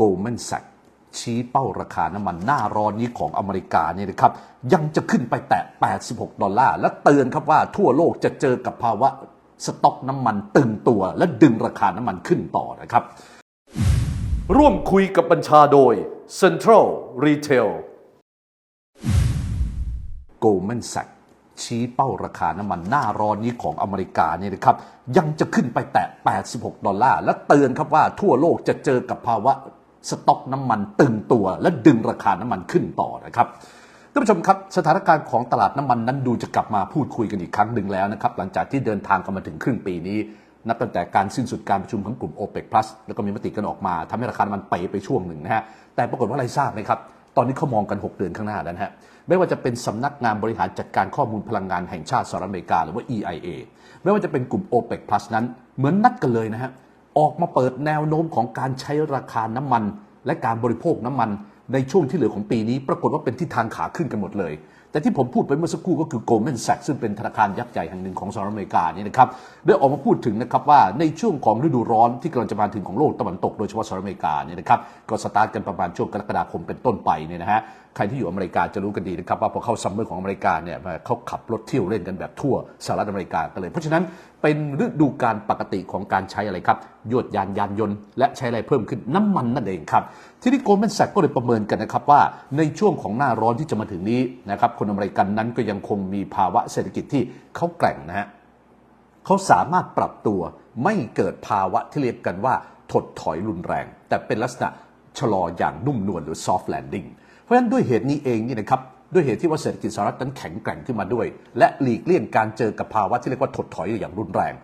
Goldman Sachs ชี้เป้าราคาน้ำมันหน้าร้อนนี้ของอเมริกาเนี่ยนะครับยังจะขึ้นไปแตะ 86 ดอลลาร์ และเตือนครับว่าทั่วโลกจะเจอกับภาวะสต็อกน้ำมันตึงตัว และดึงราคาน้ำมันขึ้นต่อนะครับ ร่วมคุยกับบัญชาโดย Central Retail Goldman Sachs ชี้เป้าราคาน้ำมันหน้าร้อนนี้ของอเมริกาเนี่ยนะครับยังจะขึ้นไปแตะ 86 ดอลลาร์ และเตือนครับว่าทั่วโลกจะเจอกับภาวะ สต็อกน้ำมันตึงตัว และดึงราคาน้ำมันขึ้นต่อนะครับท่านผู้ชมครับสถานการณ์ของตลาดน้ำมันนั้นดูจะกลับมาพูดคุยกันอีกครั้งหนึ่งแล้วนะครับหลังจากที่เดินทางกันมาถึงครึ่งปีนี้ นับตั้งแต่การสิ้นสุดการประชุมของกลุ่ม o p e c Plus แล้วก็มีมติกันออกมาทำให้ราคาน้ำมันไปไปช่วงหนึ่งนะฮะแต่ปรากฏว่าอะไรทราบไหมครับตอนนี้เขามองกัน 6 เดือนข้างหน้าแล้วนะฮะไม่ว่าจะเป็นสำนักงานบริหารจัดการข้อมูลพลังงานแห่งชาติสหรัฐอเมริกาหรือว่า EIA ไม่ว่าจะเป็นกลุ่ม o p e c Plus นั้นเหมือนนัดกันเลยนะฮะ ออกมาเปิดแนวโน้มของการใช้ราคาน้ำมัน และการบริโภคน้ำมันในช่วงที่เหลือของปีนี้ ปรากฏว่าเป็นทิศทางขาขึ้นกันหมดเลย แต่ที่ผมพูดไปเมื่อสักครู่ก็คือ Goldman Sachs ซึ่งเป็นธนาคารยักษ์ใหญ่แห่งหนึ่งของสหรัฐอเมริกานี่นะครับได้ออกมาพูดถึงนะครับว่าในช่วงของฤดูร้อนที่กำลังจะมาถึงของโลกตะวันตกโดยเฉพาะสหรัฐอเมริกาเนี่ยนะครับก็สตาร์ทกันประมาณช่วงกรกฎาคมเป็นต้นไปเนี่ยนะฮะใครที่อยู่อเมริกาจะรู้กันดีนะครับว่าพอเข้าซัมเมอร์ของอเมริกาเนี่ยเขาขับรถเที่ยวเล่นกันแบบทั่วสหรัฐอเมริกากันเลย เพราะฉะนั้นเป็นฤดูการปกติของการใช้อะไรครับยวดยานยานยนต์และใช้อะไรเพิ่มขึ้นน้ำมันนั่นเองครับ ที่นี่โกลแมนแซกก็เลยประเมินกันนะครับว่าในช่วงของหน้าร้อนที่จะมาถึงนี้นะครับคนอเมริกันนั้นก็ยังคงมีภาวะเศรษฐกิจที่เขาแกร่งนะฮะเขาสามารถปรับตัวไม่เกิดภาวะที่เรียกกันว่าถดถอยรุนแรง แต่เป็นลักษณะชะลออย่างนุ่มนวลหรือ soft landing เพราะฉะนั้นด้วยเหตุนี้เองนี่นะครับด้วยเหตุที่ว่าเศรษฐกิจสหรัฐนั้นแข็งแกร่งขึ้นมาด้วย และหลีกเลี่ยงการเจอกับภาวะที่เรียกว่าถดถอยอย่างรุนแรง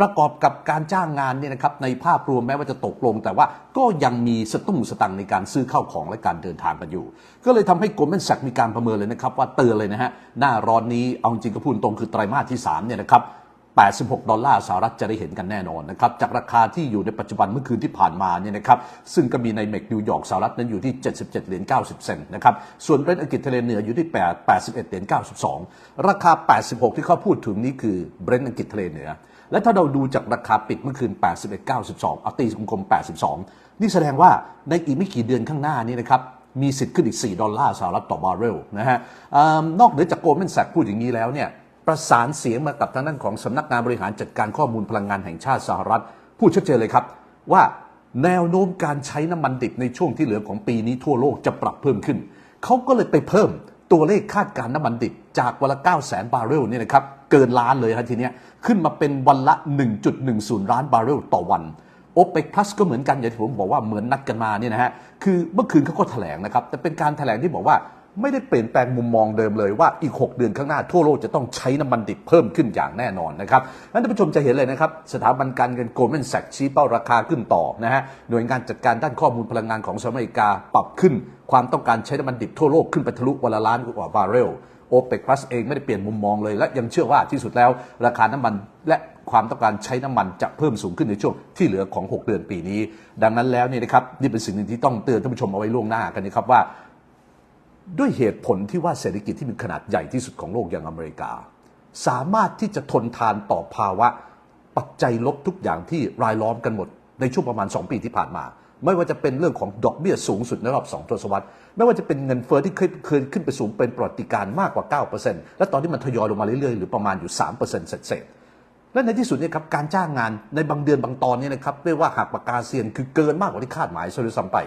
ประกอบกับการจ้างงานเนี่ยนะครับในภาพรวมแม้ว่าจะตกลง แต่ว่าก็ยังมีสตุ้งสตังในการซื้อเข้าของและการเดินทางกันอยู่ ก็เลยทำให้ Goldman Sachs มีการประเมินเลยนะครับ ว่าเตือนเลยนะฮะหน้าร้อนนี้เอาจริงก็พูดตรงคือไตรมาสที่3เนี่ยนะครับ86 ดอลลาร์สหรัฐจะได้เห็นกันแน่นอนนะครับ จากราคาที่อยู่ในปัจจุบันเมื่อคืนที่ผ่านมาเนี่ยนะครับ ซึ่งก็มีในเมกนิวยอร์กสหรัฐนั้นอยู่ที่ 77 เหรียญ 90 เซนต์นะครับ ส่วนเบรนท์อังกฤษทะเลเหนืออยู่ที่ 8 81 เหรียญ 92 ราคา 86 ที่เขาพูดถึงนี้คือเบรนท์อังกฤษทะเลเหนือ และถ้าเราดูจากราคาปิดเมื่อคืน 81 92 เอาตีกลม82 นี่แสดงว่าในอีกไม่กี่เดือนข้างหน้านี้นะครับมีสิทธิ์ขึ้นอีก 4 ดอลลาร์สหรัฐต่อบาร์เรลนะฮะอนอกเหนือจากโกลแมนแซกพูดอย่างนี้แล้วเนี่ยประสานเสียงมากับทางด้านของสำนักงานบริหารจัดการข้อมูลพลังงานแห่งชาติสหรัฐ พูดชัดเจนเลยครับ ว่าแนวโน้มการใช้น้ำมันดิบในช่วงที่เหลือของปีนี้ทั่วโลกจะปรับเพิ่มขึ้น เขาก็เลยไปเพิ่ม ตัวเลขคาดการณ์น้ำมันดิบจากวันละ 9 0 0 0 0บาร์เรลเนี่ยนะครับเกินล้านเลยครับทีเนี้ยขึ้นมาเป็นวันละ 1.10 ล้านบาร์เรลต่อวันโอเปกพลัสก็เหมือนกันอย่างที่ผมบอกว่าเหมือนนัดกันมาเนี่ยนะฮะคือเมื่อคืนเขาก็แถลงนะครับแต่เป็นการแถลงที่บอกว่า ไม่ได้เปลี่ยนแปลงมุมมองเดิมเลยว่าอีก 6 เดือนข้างหน้าทั่วโลกจะต้องใช้น้ำมันดิบเพิ่มขึ้นอย่างแน่นอนนะครับนั้นท่านผู้ชมจะเห็นเลยนะครับ สถาบันการเงินโกลแมนแซกชี้เป้าราคาขึ้นต่อนะฮะหน่วยงานจัดการด้านข้อมูลพลังงานของสหรัฐอเมริกาปรับขึ้น ความต้องการใช้น้ำมันดิบทั่วโลกขึ้นไปทะลุวันละล้านกว่าบาร์เรลโอเปกพลัสเองไม่ได้เปลี่ยนมุมมองเลย และยังเชื่อว่าที่สุดแล้ว ราคาน้ำมันและความต้องการใช้น้ำมันจะเพิ่มสูงขึ้นในช่วงที่เหลือของ 6 เดือนปีนี้ ดังนั้นแล้วเนี่ยนะครับนี่เป็นสิ่งหนึ่งที่ต้องเตือนท่านผู้ชมเอาไว้ล่วงหน้ากันนะครับว่า ด้วยเหตุผลที่ว่าเศรษฐกิจที่มีขนาดใหญ่ที่สุดของโลกอย่างอเมริกา สามารถที่จะทนทานต่อภาวะ ปัจจัยลบทุกอย่างที่รายล้อมกันหมด ในช่วงประมาณ 2 ปีที่ผ่านมา ไม่ว่าจะเป็นเรื่องของดอกเบี้ยสูงสุดในรอบ 2 ทศวรรษ ไม่ว่าจะเป็นเงินเฟ้อที่เคยเคยขึ้นไปสูงเป็นประวัติการมากกว่า 9%และตอนนี้มันทยอยลงมาเรื่อยๆ หรือประมาณอยู่ 3%เศษๆและในที่สุดเนี่ยครับการจ้างงานในบางเดือนบางตอนเนี่ยนะครับเรียกว่าหักปากกาเซียนคือเกินมากกว่าที่คาดหมายซะด้วยซ้ำไป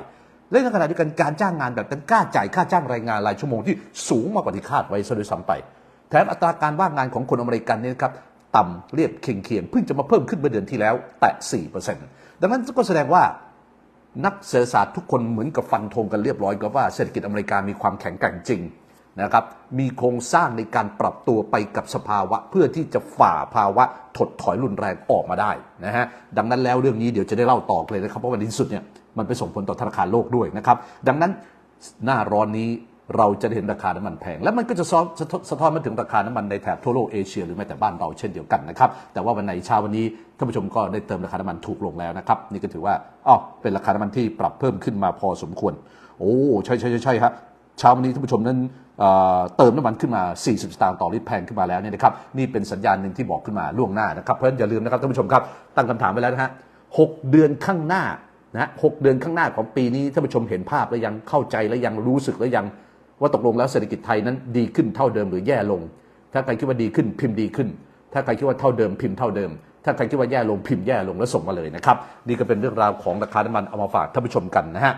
และในขณะเดียวกันการจ้างงานแบบกล้าจ่ายค่าจ้างแรงงานรายชั่วโมงที่สูงมากกว่าที่คาดไว้ซะด้วยซ้ำไป แถมอัตราการว่างงานของคนอเมริกันเนี่ยครับต่ำเรียบเคียงเคียงๆเพิ่งจะมาเพิ่มขึ้นเมื่อเดือนที่แล้วแต่4%ดังนั้นก็แสดงว่านักเศรษฐศาสตร์ทุกคนเหมือนกับฟันธงกันเรียบร้อยกับว่าเศรษฐกิจอเมริกามีความแข็งแกร่งจริงนะครับมีโครงสร้างในการปรับตัวไปกับสภาวะ เพื่อที่จะฝ่าภาวะถดถอยรุนแรงออกมาได้นะฮะดังนั้นแล้วเรื่องนี้เดี๋ยวจะได้เล่าต่อเลยนะครับเพราะว่าในที่สุดเนี่ย มันไปส่งผลต่อธนาคารโลกด้วยนะครับ ดังนั้นหน้าร้อนนี้เราจะเห็นราคาน้ำมันแพง และมันก็จะสะท้อนสะท้อนมาถึงราคาน้ำมันในแถบทั่วโลกเอเชียหรือแม้แต่บ้านเราเช่นเดียวกันนะครับ แต่ว่าวันไหนเช้าวันนี้ท่านผู้ชมก็ได้เติมราคาน้ำมันถูกลงแล้วนะครับ นี่ก็ถือว่าอ๋อเป็นราคาน้ำมันที่ปรับเพิ่มขึ้นมาพอสมควร โอ้ใช่ใช่ใช่ใช่ครับเช้าวันนี้ท่านผู้ชมนั้นเเติมน้ำมันขึ้นมา 40 สตางค์ต่อลิตรแพงขึ้นมาแล้วเนี่ยนะครับนี่เป็นสัญญาณหนึ่งที่บอกขึ้นมาล่วงหน้านะครับเพราะฉะนั้นอย่าลืมนะครับท่านผู้ชมครับตั้งคำถามไว้แล้วนะฮะหกเดือนข้างหน้า นะฮะหกเดือนข้างหน้าของปีนี้ท่านผู้ชมเห็นภาพแล้วยังเข้าใจแล้วยังรู้สึกแล้วยัง ว่าตกลงแล้วเศรษฐกิจไทยนั้นดีขึ้นเท่าเดิมหรือแย่ลง ถ้าใครคิดว่าดีขึ้นพิมพ์ดีขึ้น ถ้าใครคิดว่าเท่าเดิมพิมพ์เท่าเดิม ถ้าใครคิดว่าแย่ลงพิมพ์แย่ลงแล้วส่งมาเลยนะครับนี่ก็เป็นเรื่องราวของราคาน้ำมันเอามาฝากท่านผู้ชมกันนะฮะ